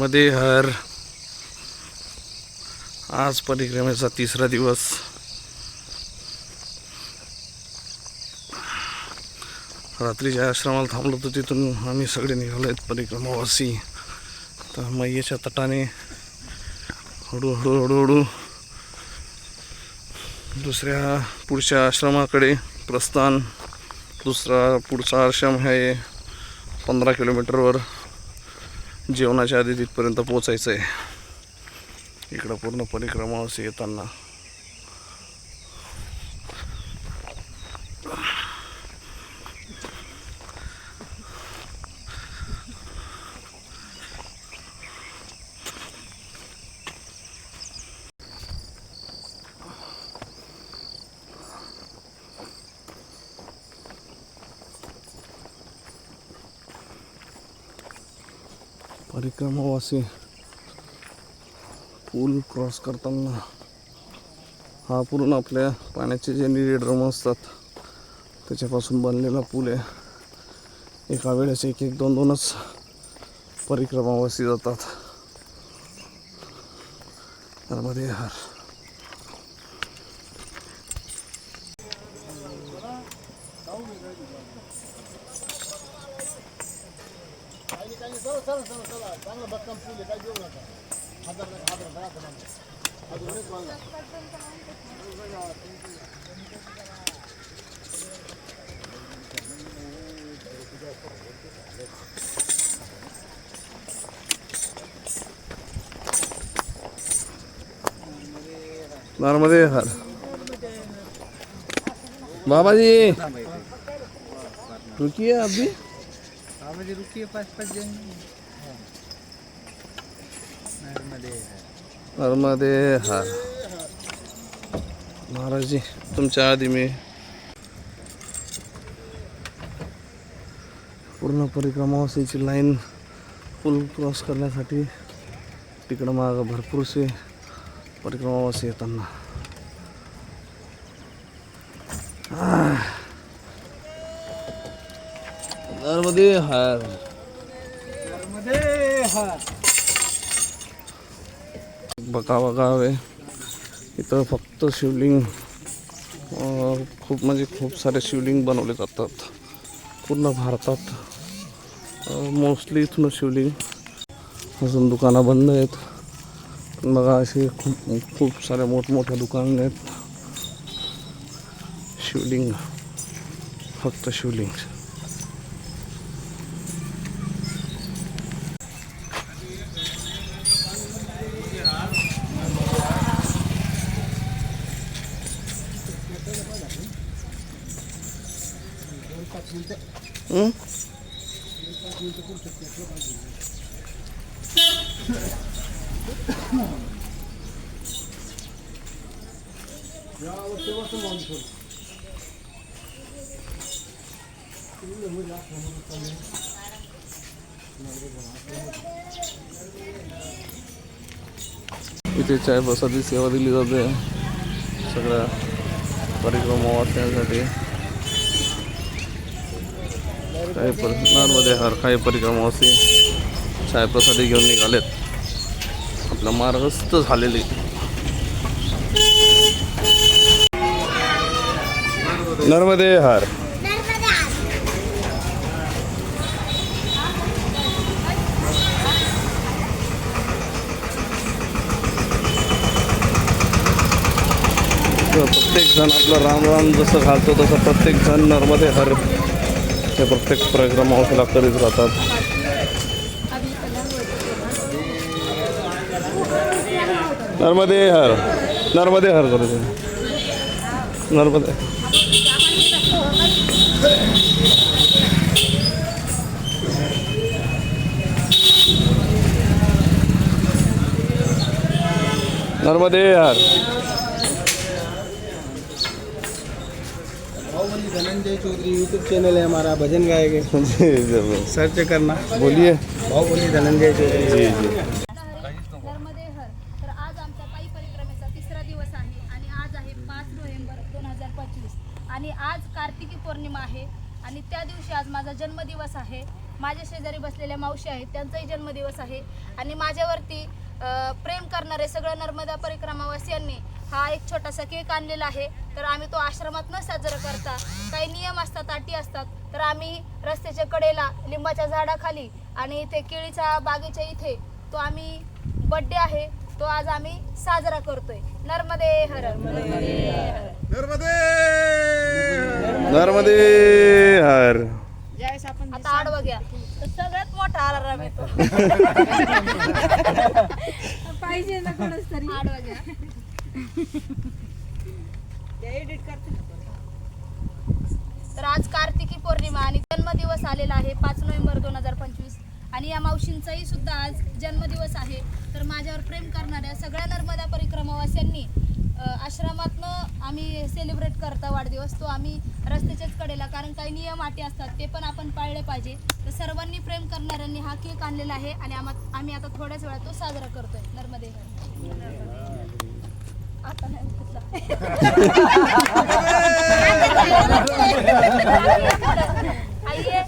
मध्ये हर आज परिक्रमेचा तिसरा दिवस. रात्रीच्या आश्रमाला थांबलो होतो तिथून आम्ही सगळे निघालो आहेत परिक्रमावासी. तर मैयाच्या तटाने हळूहळू हळूहळू दुसऱ्या पुढच्या आश्रमाकडे प्रस्थान दुसरा पुढचा आश्रम आहे पंधरा किलोमीटरवर. जेवणाच्या आधी तिथपर्यंत पोचायचं आहे इकडं पूर्ण परिक्रमा असे येताना. परिक्रमावासी पूल क्रॉस करताना हा पूर्ण आपल्या पाण्याचे जे निळे ड्रम असतात त्याच्यापासून बनलेला पूल आहे. एका वेळेस एक एक दोन दोनच परिक्रमावासी जातात त्यामध्ये हार नर्मदे हर बाबा जी रुकिए अभी? हाँ मुझे रुकिए पाँच पाँच जाएंगे नर्मदे नर्मदे हार महाराजजी तुमच्या आधी मी पूर्ण परिक्रमावासीची लाईन पूल क्रॉस करण्यासाठी तिकडं मागं भरपूरसे परिक्रमावासी येताना. नर्मदे हार. नर्मदे हाँ बघा बघावे इथं फक्त शिवलिंग खूप म्हणजे खूप सारे शिवलिंग बनवले जातात. पूर्ण भारतात मोस्टली इथून शिवलिंग. अजून दुकानं बंद आहेत. पण बघा असे खूप खूप साऱ्या मोठमोठ्या दुकानं आहेत. शिवलिंग फक्त शिवलिंग. इथे चाय बसाची सेवा दिली जाते. सगळ्या परिक्रमा वाचण्यासाठी काही परिसरामध्ये नारमध्ये हर काही परिक्रमावासी छायप्रसादी घेऊन निघालेत. आपला मार्गस्थ झालेले. नर्मदे हार. प्रत्येक जण आपलं राम राम जसं घालतो तसं प्रत्येक जण नर्मदे हर. हे प्रत्येक परिक्रमावासीला करीत राहतात. नर्मदे हर. नर्मदे हर करू नर्मदे. नर्मदे हर बाहुबली धनंजय चौधरी यूट्यूब चैनल है हमारा भजन गाएंगे सर्च करना। बोलिए। बाहुबली धनंजय चौधरी। जी जी। नर्मदे हर तर आज आमच्या पायी परिक्रमेचा तिसरा दिवस आहे आणि आज आहे पाच नोव्हेंबर दोन हजार पंचवीस. आणि आज कार्तिकी पौर्णिमा आहे आणि त्या दिवशी आज माझा जन्मदिवस आहे. माझ्या शेजारी बसलेल्या मावशी आहेत त्यांचाही जन्मदिवस आहे. आणि माझ्यावरती अ, प्रेम करणारे सगळं नर्मदा परिक्रमावासियांनी हा एक छोटासा केक आणलेला आहे. तर आम्ही तो आश्रमात न साजरा करता काही नियम असतात अटी असतात तर आम्ही रस्त्याच्या कडेला लिंबाच्या झाडाखाली आणि इथे केळीच्या बागेच्या इथे तो आम्ही बड्डे आहे तो आज आम्ही साजरा करतोय. नर्मदे हर. नर्मदे हर. आता आडवं घ्या. तर सगळ्यात मोठा अलाराम येतो. पाहिजे ना कोणच तरी. आडवं घ्या. तर आज कार्तिकी पौर्णिमा आणि जन्मदिवस आलेला आहे पाच नोव्हेंबर दोन हजार पंचवीस. आणि या मावशींचाही सुद्धा आज जन्मदिवस आहे. तर माझ्यावर प्रेम करणाऱ्या सगळ्या नर्मदा परिक्रमावासियांनी आश्रमातनं आम्ही सेलिब्रेट करता वाढदिवस. तो आम्ही रस्त्याच्याच कडेला कारण काही नियम अटी असतात ते पण आपण पाळले पाहिजे. तर सर्वांनी प्रेम करणाऱ्यांनी हा केक आणलेला आहे आणि आम्हा आम्ही आता थोड्याच वेळात तो साजरा करतोय नर्मदे. आता नाही घेतला. आई ये.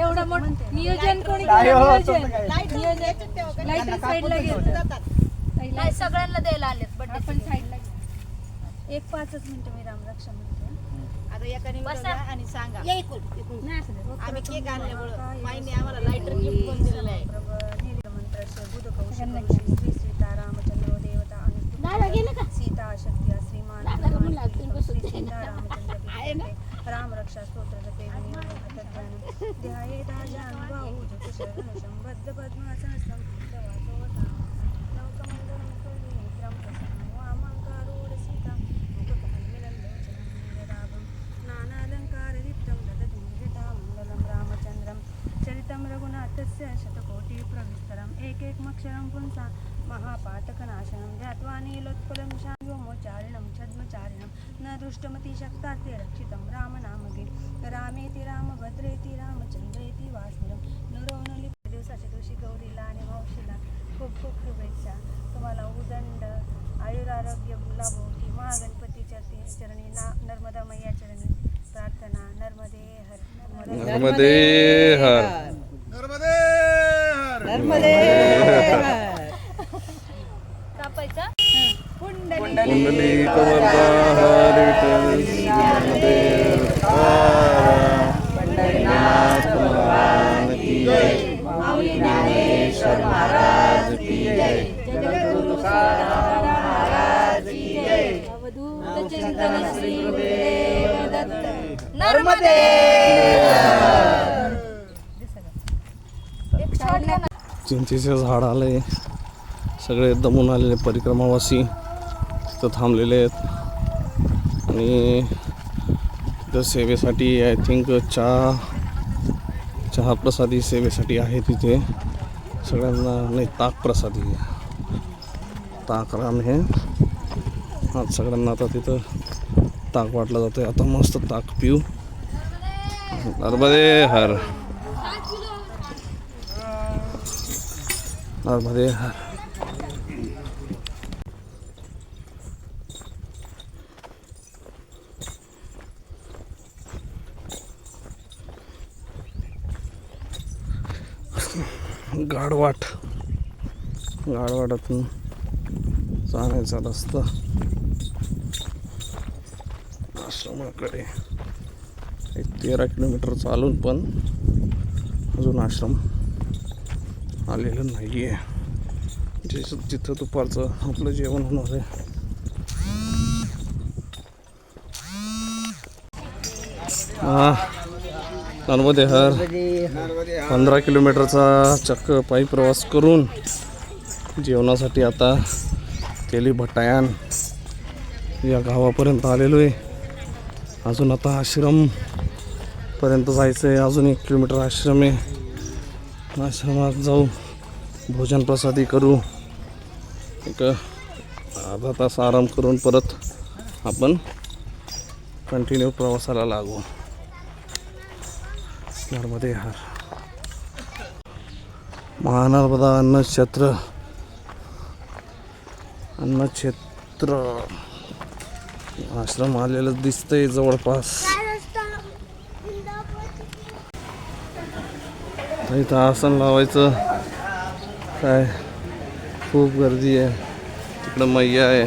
एवढं मोठं नियोजन कोणी केलं? नियोजन. नियोजन. लाइट साईडला घेतात नाही सगळ्यांना द्यायला आलेत. बर्थडे आपण साईडला एक पाचच मिनिटं मी रामरक्षा म्हणते आता एकाने बसा. बसा आणि सांगा. नाही असं नाही. आम्ही केक आणल्यामुळं माईने आम्हाला लायटर गिफ्ट पण दिलेलं आहे. बुध कौशिक श्री सीता रामचंद्र देवता अनुष्ठित सीता शक्ती श्रीमान सीता रामचंद्र राम रक्षा स्तोत्र जपे विनियोगतज्ञानं ध्याये दाजानुभाऊ जगशरणशं बद्ध पद्मासनस्थं दवासोवता लोकमण्डलं करुणेत्रं प्रसन्नं वामाङ्कारूढ सीता मुखकमलमिलल्लोचनं नीरदाभं नानालङ्कारदीप्तं ददति जटामण्डलं रामचन्द्रं चरितं रघुनाथस्य शतक एकैकमक्षरं पुंसा महापातकनाशनं ध्यात्वा नीलोत्पलं शान्योमोच्चारिणं छद्मचारिणं न दृष्टमति ते रक्षितं रामनामगे रामेति रामभद्रेति रामचंद्रेति वासुरं नरोनली दिवसाच्या दिवशी गौरीला आणि मावशीला खूप खूप शुभेच्छा। तुम्हाला उदंड आयुरारोग्य लाभो की महागणपतीच्या ते चरणी ना नर्मदा मैया चरणी। प्रार्थना नर्मदे हर। नर्मदे नर्मदे हर कापायचा कुंडली कवरदा हर विठ्ठल श्रीमंदेव तुकाराम, पंढरीनाथ भगवान की जय माऊली ज्ञानेश्वर महाराज की जय जगद्गुरु तुकाराम महाराज की जय. अवधूत चिंतन श्री गुरुदेव दत्त. नर्मदे एक shot घ्या ना. चिंचेचे झाड आले. सगळे दमून आलेले परिक्रमावासी. तिथं थांबलेले आहेत. आणि तिथं सेवेसाठी आय थिंक चहा चहा प्रसादी सेवेसाठी आहे तिथे. सगळ्यांना नाही ताक प्रसादी ताक राम हे आज सगळ्यांना आता तिथं ताक वाटलं जातं आता मस्त ताक पिऊ. नर्मदे हर. मध्ये. हर गाडवाट. गाडवाटातून जाण्याचा रस्ता. आश्रमाकडे. एक तेरा किलोमीटर चालून पण अजून आश्रम. आलेलं नाही आहे जे जिथं दुपारचं आपलं जेवण होणार आहे. नर्मदे हर. पंधरा किलोमीटरचा चक्क पायी प्रवास करून जेवणासाठी आता केली भटायान. या गावापर्यंत आलेलो आहे अजून आता आश्रमपर्यंत जायचं आहे अजून एक किलोमीटर आश्रम आहे. आश्रमात जाऊ भोजन प्रसादी करू. एक अर्धा तास आराम करून परत आपण कंटिन्यू प्रवासाला लागू. नर्मदे हार. महानर्मदा अन्नक्षेत्र. अन्नक्षेत्र. आश्रम आलेलं दिसतंय जवळपास. इथं आसन लावायचं. काय? खूप गर्दी आहे. तिकडं मैया आहे.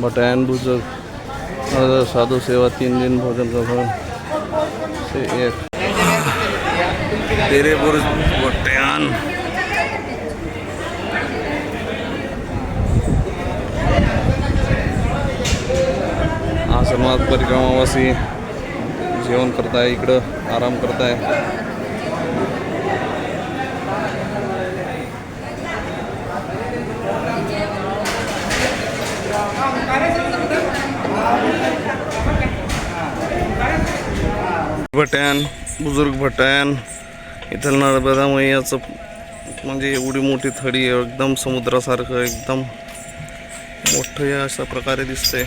बटायन भुजक साधू सेवा तीन दिन भोजन से एक. तेरे बुरुज बटायन. आश्रमात परिक्रमावासी जेवण करताय इकडं आराम करताय. भट्यान बुजुर्ग भट्यान इथं नर्मदा मैयाचं म्हणजे एवढी मोठी थडी आहे एकदम समुद्रासारखं एकदम मोठं अशा प्रकारे दिसतंय.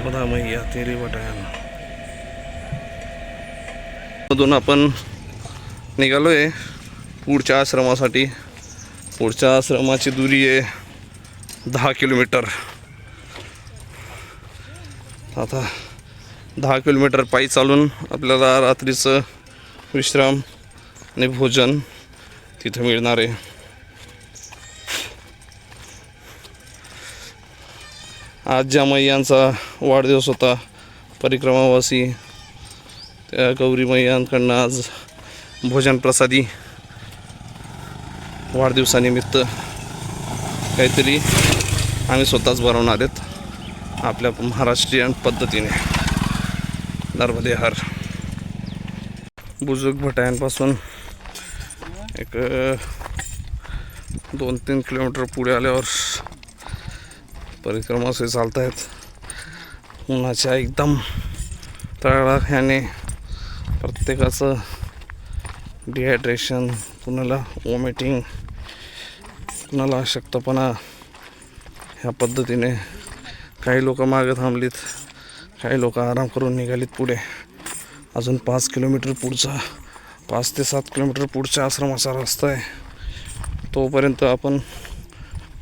नर्मदा मैया मधून आपण निघालोय पुढच्या आश्रमासाठी. पुढच्या आश्रमाची दुरी आहे दहा किलोमीटर. आता दहा किलोमीटर पायी चालून आपल्याला रात्रीचं विश्राम आणि भोजन तिथं मिळणार आहे. आज ज्या मैयांचा वाढदिवस होता परिक्रमावासी त्या गौरी मैयांकडनं आज भोजन प्रसादी वाढदिवसानिमित्त काहीतरी आम्ही स्वतःच बनवणार आहेत आपल्या महाराष्ट्रीयन पद्धतीने. नर्मदे हर. बुजुर्ग भटायांपासून एक दोन तीन किलोमीटर पुढे आल्यावर परिक्रमा असे चालत आहेत उन्हाच्या एकदम तळाख्याने प्रत्येकाचं डिहायड्रेशन कुणाला वॉमिटिंग कुणाला अशक्तपणा ह्या पद्धतीने काही लोक मागे थांबलीत काही लोक आराम करून निघालीत पुढे. अजून पाच किलोमीटर पुढचा पाच ते सात किलोमीटर पुढच्या आश्रमाचा रस्ता आहे. तोपर्यंत आपण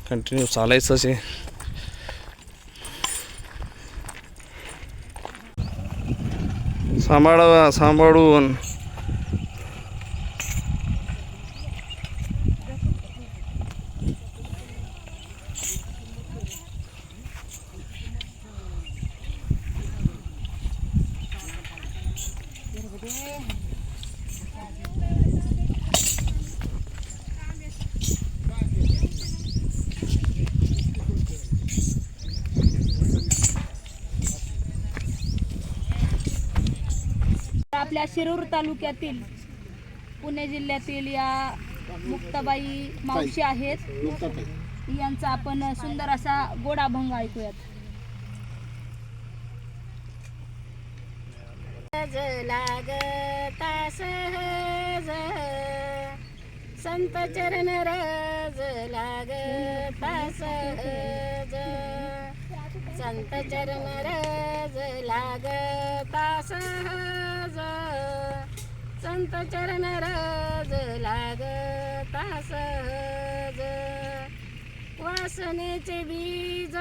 कंटिन्यू चालायचंच आहे. સાંભળવા સાંભળવું तालुक्यातील पुणे जिल्ह्यातील या मुक्ताबाई मावशी आहेत. यांचा आपण सुंदर असा गोड अभंग ऐकूयात. लागता सहज संत चरण रज लागता सहज. संत चरण रज लागता सहज. संत चरण रज लागता सहज वासनेचे बीज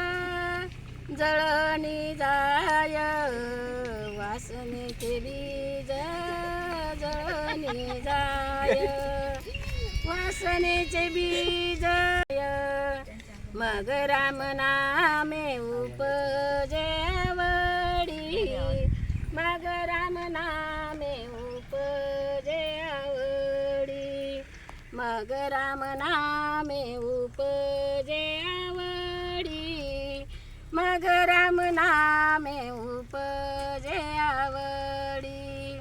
जळणी जाय. वासनेचे बीज जळणी जाय. वासनेचे बीज मग राम नामे उपजे. मग राम नामे उपजे आवडी. मग राम नामे उपजे आवडी.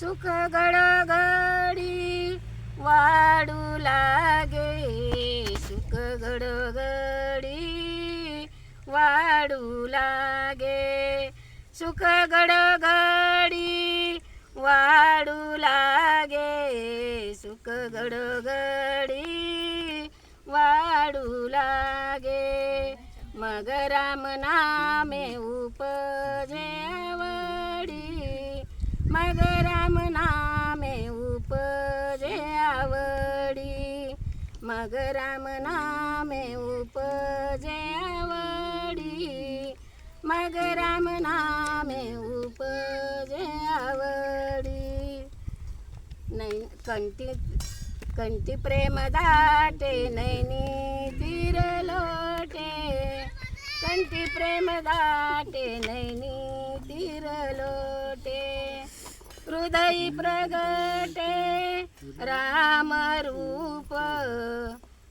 सुख गडगडी वाढू लागे. सुख गडगडी वाढू लागे. सुख गडगडी वाढू लागे. सुख गडगडी वाढू लागे. मग राम नामे उपजेवडी. मग राम नामे उपजे आवडी मग राम नामे उपजे आवडी मग राम नामे उपजे आवडी नै कंती प्रेम दाटे नैनी तीर लोटे. प्रेम दाटे नैनी तीर लोटे. हृदय प्रगटे राम रूप.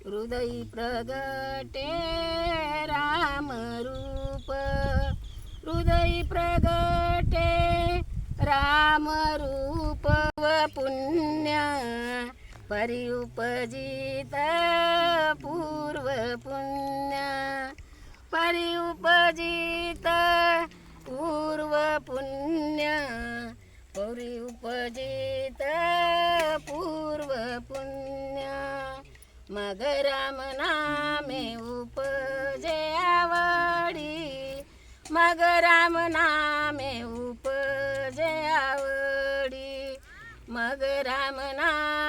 हृदय प्रगटे राम रूप. हृदय प्रगटे राम रूप व पुण्य. परिउपजित पूर्व पुण्य। परिउपजित पूर्व पुण्य। परिउपजित पूर्व पुण्य। मग राम नामे उपजे आवडी। मग राम नामे उपजे आवडी। मग राम नामे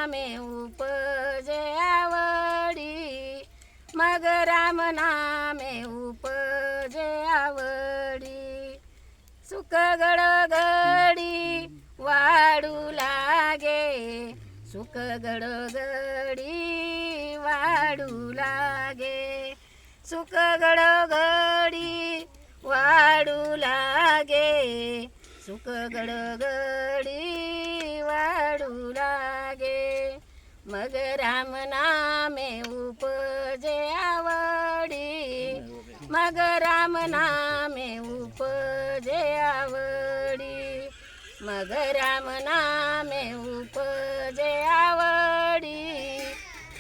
सुख गडगडी वाढू लागे. सुख गडगडी वाढू लागे. सुख गडगडी वाढू लागे. सुख गडगडी वाढू लागे. मग राम नामे उपजे आवडी. मग राम नामे मग राम नामे उपजे आवडी.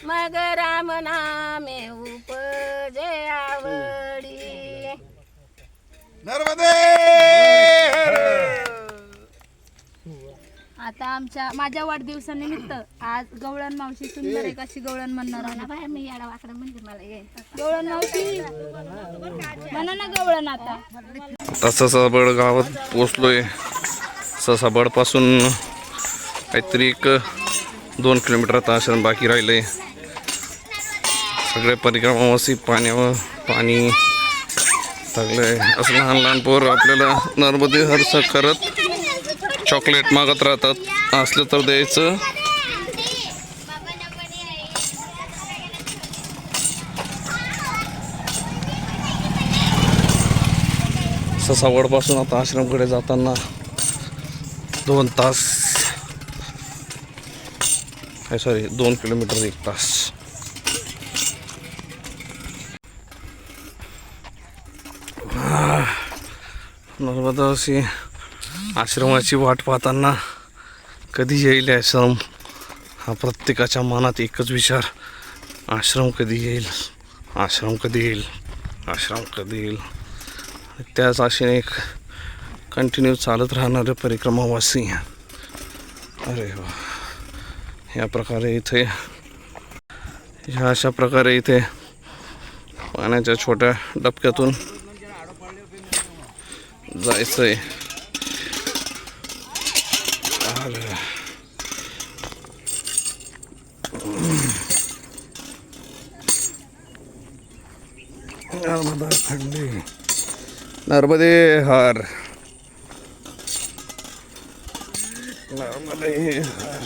मग राम नामे उपजे आवडी. आता आमच्या माझ्या वाढदिवसानिमित्त आज गवळण मावशी सुंदर एक अशी गवळण म्हणणार आहे. बाहेर मी याडा वाकडा म्हणजे मला ये. गवळण मावशी म्हणा ना गवळण आता. आता ससाबड गावात पोचलोय. ससाबडपासून काहीतरी एक दोन किलोमीटर आता आश्रम बाकी राहिले सगळे परिक्रमावासी पाण्यावर पाणी सगळे असं लहान लहान पोर आपल्याला नर्मदे हर्ष करत चॉकलेट मागत राहतात. असलं तर द्यायचं. ससावडपासून आता आश्रमकडे जाताना दोन तास. सॉरी दोन किलोमीटर एक तास. नर्मदाशी आश्रमाची वाट पाहताना कधी येईल आश्रम हा प्रत्येकाच्या मनात एकच विचार. आश्रम कधी येईल? आश्रम कधी येईल? आश्रम कधी येईल? त्याच आशेने एक कंटिन्यू चालत राहणारे परिक्रमावासी अरे वा या प्रकारे इथे ह्या अशा प्रकारे इथे पाण्याच्या छोट्या डबक्यातून जायचंय. अरे. नर्मदा नर्मदे हर. नर्मदे हर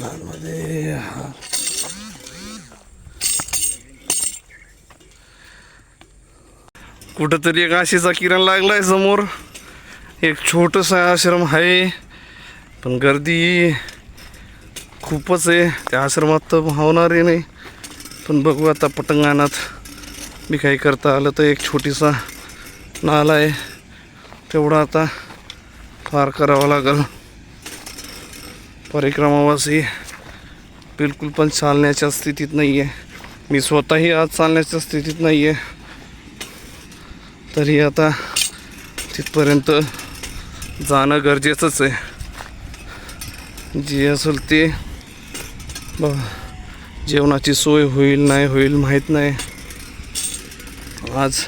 नर्मदे कुठंतरी एक आशेचा किरण लागलाय समोर. एक छोटंसं आश्रम आहे. पण गर्दी खूपच आहे. त्या आश्रमात तर होणार आहे नाही. पण बघू आता पटंगणात मी काही करता आलं तर एक छोटीसा नाला आहे. तेवढा आता फार करावा लागेल. परिक्रमावासी बिलकुल पण चालण्याच्या स्थितीत नाही आहे मी स्वतःही आज चालण्याच्या स्थितीत नाही आहे तरी आता तिथपर्यंत जाणं गरजेचंच आहे. जे असेल ते ब जेवणाची सोय होईल नाही होईल माहीत नाही. आज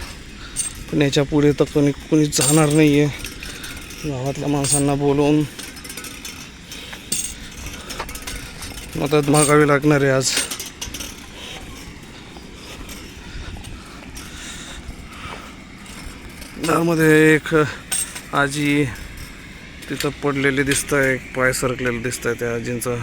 पण याच्यापुढे तर कोणी कोणी जाणार नाही आहे गावातल्या माणसांना बोलवून. मदत मागावी लागणार आहे आज. त्यामध्ये एक आजी तिथं पडलेली दिसत आहे एक पाय सरकलेलं दिसत आहे त्या आजींचा.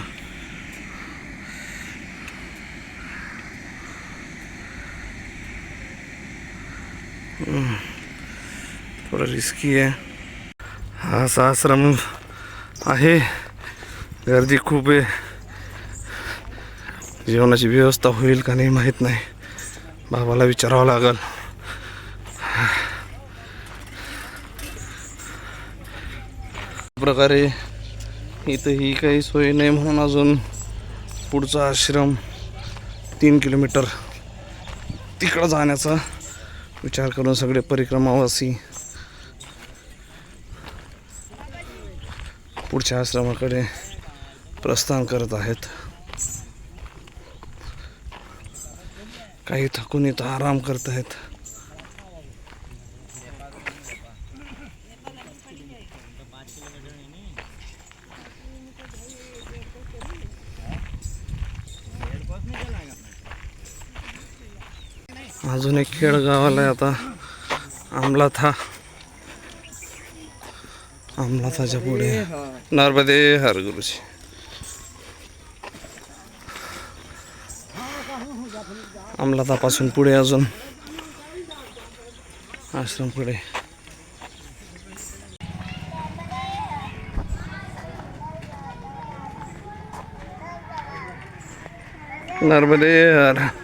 रिस्की आहे. हा असा आश्रम आहे. गर्दी खूप आहे. जेवणाची व्यवस्था होईल का नाही माहीत नाही. बाबाला विचारावं लागेल. प्रकारे इथं ही काही सोय नाही म्हणून अजून पुढचा आश्रम तीन किलोमीटर तिकडं जाण्याचा विचार करून सगळे परिक्रमावासी पुढच्या आश्रमाकडे प्रस्थान करत आहेत. काही थकून इथं आराम करत आहेत. अजून एक खेळ गावाला आहे आता. आमलाथा. आमलाथाच्या पुढे. नर्मदे हरगुरुजी अमलातापासून पुढे अजून आश्रम पुढे नर्मदे हर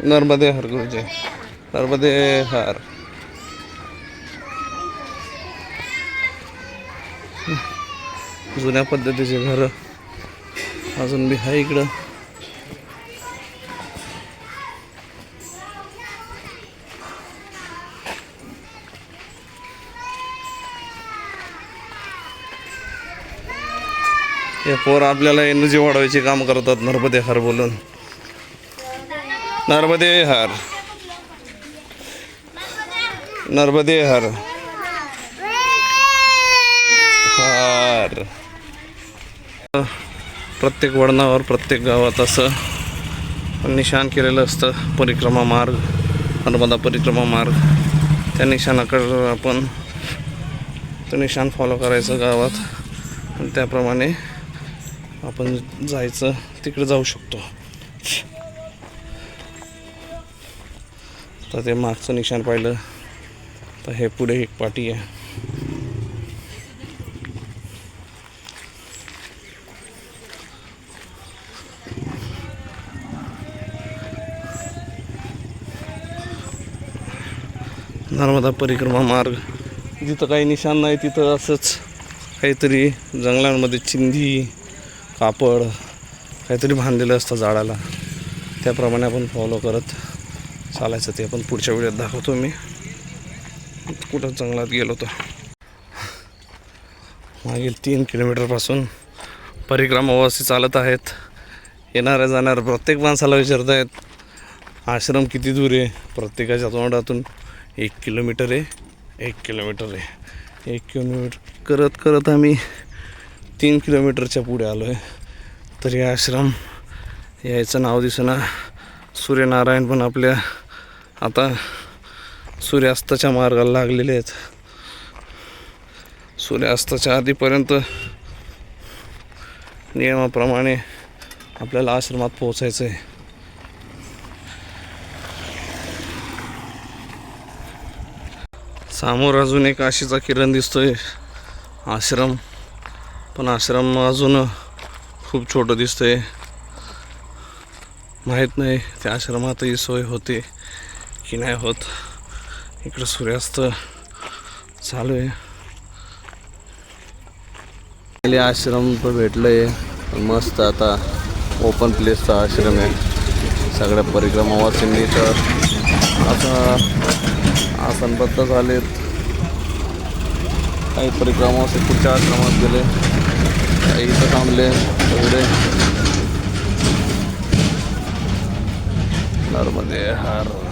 नर्मदे हर गुरुजी. नर्मदे हर. जुन्या पद्धतीचे घर अजून बी आहे इकडं. हे पोर आपल्याला एनर्जी वाढवायचे काम करतात नर्मदे हर बोलून. नर्मदे हर। नर्मदे हर। हर। प्रत्येक वळणावर प्रत्येक गावात असं निशाण केलेलं असतं. परिक्रमा मार्ग नर्मदा परिक्रमा मार्ग. त्या निशाणाकडं आपण तो निशाण फॉलो करायचं गावात. आणि त्याप्रमाणे आपण जायचं तिकडे जाऊ शकतो. तर ते मागचं निशाण पाहिलं तर हे पुढे एक पाटी आहे. नर्मदा परिक्रमा मार्ग. जिथं काही निशाण नाही तिथं असंच काहीतरी जंगलांमध्ये चिंधी कापड काहीतरी बांधलेलं असतं झाडाला. त्याप्रमाणे आपण फॉलो करत चालायचं ते आपण पुढच्या वेळेत दाखवतो मी. कुठं जंगलात गेलो होतो मागील तीन किलोमीटरपासून परिक्रमावासी चालत आहेत. येणाऱ्या जाणाऱ्या प्रत्येक माणसाला विचारत आहेत आश्रम किती दूर आहे? प्रत्येकाच्या तोंडातून एक किलोमीटर आहे एक किलोमीटर आहे. एक किलोमीटर करत करत आम्ही तीन किलोमीटरच्या पुढे आलो आहे तरी आश्रम यायचं नाव दिसेना. सूर्यनारायण पण आपल्या आता सूर्यास्ताच्या मार्गाला लागलेले आहेत. सूर्यास्ताच्या आधीपर्यंत नियमाप्रमाणे आपल्याला आश्रमात पोहोचायचं आहे समोर अजून एक आशीचा किरण दिसतोय. आश्रम. पण आश्रम अजून खूप छोटं दिसतंय. माहीत नाही त्या आश्रमातही सोय होते. की नाही होत. इकडं सूर्यास्त चालू आहे. पहिले आश्रम तर भेटलं आहे मस्त आता ओपन प्लेसचा आश्रम आहे. सगळ्या परिक्रमावासींनी तर. आता आसनबद्ध झालेत. काही परिक्रमा असे पुढच्या आश्रमात गेले. काही इथं थांबले. सगळे नर्मदे हार